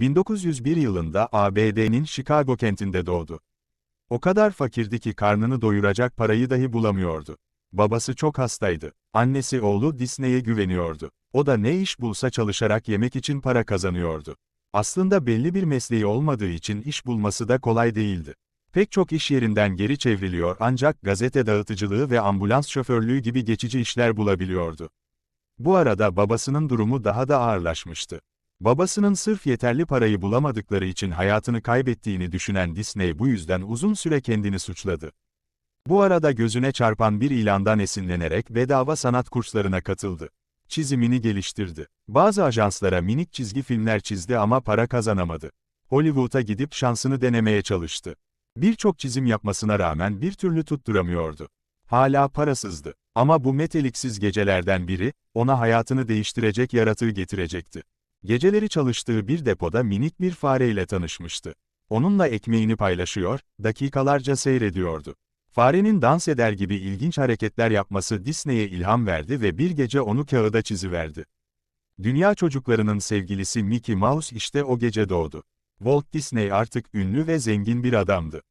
1901 yılında ABD'nin Chicago kentinde doğdu. O kadar fakirdi ki karnını doyuracak parayı dahi bulamıyordu. Babası çok hastaydı. Annesi oğlu Disney'e güveniyordu. O da ne iş bulsa çalışarak yemek için para kazanıyordu. Aslında belli bir mesleği olmadığı için iş bulması da kolay değildi. Pek çok iş yerinden geri çevriliyor ancak gazete dağıtıcılığı ve ambulans şoförlüğü gibi geçici işler bulabiliyordu. Bu arada babasının durumu daha da ağırlaşmıştı. Babasının sırf yeterli parayı bulamadıkları için hayatını kaybettiğini düşünen Disney bu yüzden uzun süre kendini suçladı. Bu arada gözüne çarpan bir ilandan esinlenerek bedava sanat kurslarına katıldı. Çizimini geliştirdi. Bazı ajanslara minik çizgi filmler çizdi ama para kazanamadı. Hollywood'a gidip şansını denemeye çalıştı. Birçok çizim yapmasına rağmen bir türlü tutturamıyordu. Hala parasızdı. Ama bu meteliksiz gecelerden biri, ona hayatını değiştirecek yaratığı getirecekti. Geceleri çalıştığı bir depoda minik bir fareyle tanışmıştı. Onunla ekmeğini paylaşıyor, dakikalarca seyrediyordu. Farenin dans eder gibi ilginç hareketler yapması Disney'e ilham verdi ve bir gece onu kağıda çiziverdi. Dünya çocuklarının sevgilisi Mickey Mouse işte o gece doğdu. Walt Disney artık ünlü ve zengin bir adamdı.